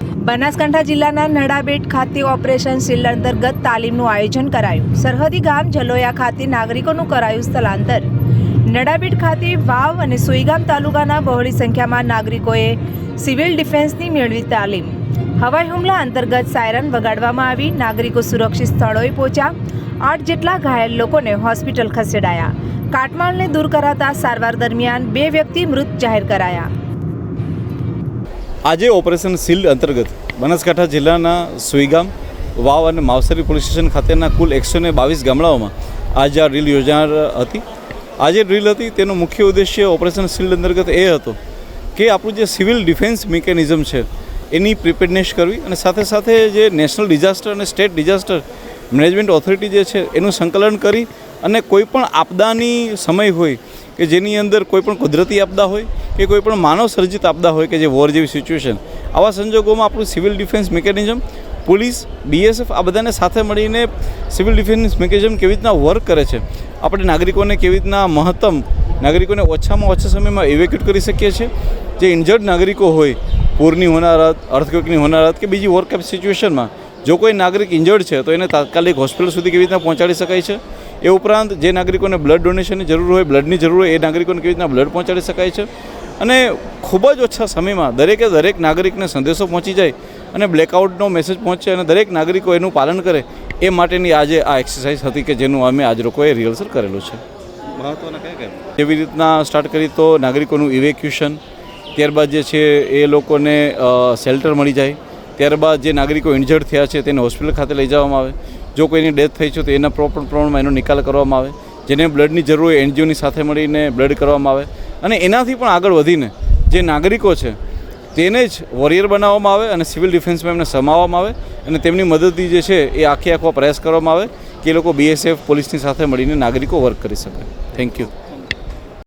બનાસકાંઠા જિલ્લાના નડાબેટ ખાતે operation shield અંતર્ગત તાલીમનું આયોજન કરાયું. સરહદી ગામ જલોયા ખાતે નાગરિકોનું કરાયું સ્થળાંતર. નડાબેટ ખાતે વાવ અને સુઈગામ તાલુકાના બહોળી સંખ્યામાં નાગરિકોએ સિવિલ ડિફેન્સની મેળવી તાલીમ. હવાઈ હુમલા અંતર્ગત સાયરન વગાડવામાં આવી. નાગરિકો સુરક્ષિત સ્થળોએ પહોંચ્યા. આઠ જેટલા ઘાયલ લોકોને હોસ્પિટલ ખસેડાયા. કાટમાળને દૂર કરાતા સારવાર દરમિયાન બે વ્યક્તિ મૃત જાહેર કરાયા. આજે ઓપરેશન શિલ્ડ અંતર્ગત બનાસકાંઠા જિલ્લાના સુઈગામ, વાવ અને માવસરી પોલીસ સ્ટેશન ખાતેના કુલ એકસો ને બાવીસ ગામડાઓમાં આજે આ ડ્રીલ યોજાનાર હતી. આજે ડ્રીલ હતી, તેનો મુખ્ય ઉદ્દેશ્ય ઓપરેશન શિલ્ડ અંતર્ગત એ હતો કે આપણું જે સિવિલ ડિફેન્સ મિકેનિઝમ છે, એની પ્રિપેરનેસ કરવી અને સાથે સાથે જે નેશનલ ડિઝાસ્ટર અને સ્ટેટ ડિઝાસ્ટર મેનેજમેન્ટ ઓથોરિટી જે છે, એનું સંકલન કરી અને કોઈ પણ આપદાની સમય હોય કે જેની અંદર કોઈપણ કુદરતી આપદા હોય કે કોઈ પણ માનવ સર્જિત આપદા હોય કે જે વોર જેવી સિચ્યુએશન આવા સંજોગોમાં આપણું civil defence mechanism police BSF આ બધાને સાથે મળીને સિવિલ ડિફેન્સ મિકેનિઝમ કેવી રીતના વર્ક કરે છે? આપણે નાગરિકોને કેવી રીતના મહત્તમ, નાગરિકોને ઓછામાં ઓછા સમયમાં ઇવેક્યુટ કરી શકીએ છીએ? જે ઇન્જર્ડ નાગરિકો હોય પૂરની હોનારત અર્થક્વેકની હોનારત કે બીજી વર્ક સિચ્યુએશનમાં જો કોઈ નાગરિક ઇન્જર્ડ છે, તો એને તાત્કાલિક હોસ્પિટલ સુધી કેવી રીતના પહોંચાડી શકાય છે? એ ઉપરાંત જે નાગરિકોને બ્લડ ડોનેશનની જરૂર હોય બ્લડની જરૂર હોય, એ નાગરિકોને કેવી રીતના બ્લડ પહોંચાડી શકાય છે? અને ખૂબ જ ઓછા સમયમાં દરેકે દરેક નાગરિકને સંદેશો પહોંચી જાય અને બ્લેકઆઉટનો મેસેજ પહોંચે અને દરેક નાગરિકો એનું પાલન કરે એ માટેની આજે આ એક્સરસાઇઝ હતી કે જેનું અમે આજ લોકોએ રિહર્સલ કરેલું છે. મહત્વના કયા કયા? એવી રીતના સ્ટાર્ટ કરી તો નાગરિકોનું ઇવેક્યુશન ત્યારબાદ જે છે એ લોકોને શેલ્ટર મળી જાય ત્યારબાદ જે નાગરિકો ઇન્જર્ડ થયા છે તેને હોસ્પિટલ ખાતે લઈ જવામાં આવે. જો કોઈની ડેથ થઈ છે તો એના પ્રોપર પ્રમાણમાં એનો નિકાલ કરવામાં આવે. જેને બ્લડની જરૂર હોય એનજીઓની સાથે મળીને બ્લડ કરવામાં આવે. અને એનાથી પણ આગળ વધીને જે નાગરિકો છે, તેને જ વોરિયર બનાવવામાં આવે અને સિવિલ ડિફેન્સમાં એમને સમાવવામાં આવે અને તેમની મદદથી જે છે, એ આખે આખો પ્રયાસ કરવામાં આવે કે એ લોકો બીએસએફ પોલીસની સાથે મળીને નાગરિકો વર્ક કરી શકે. Thank you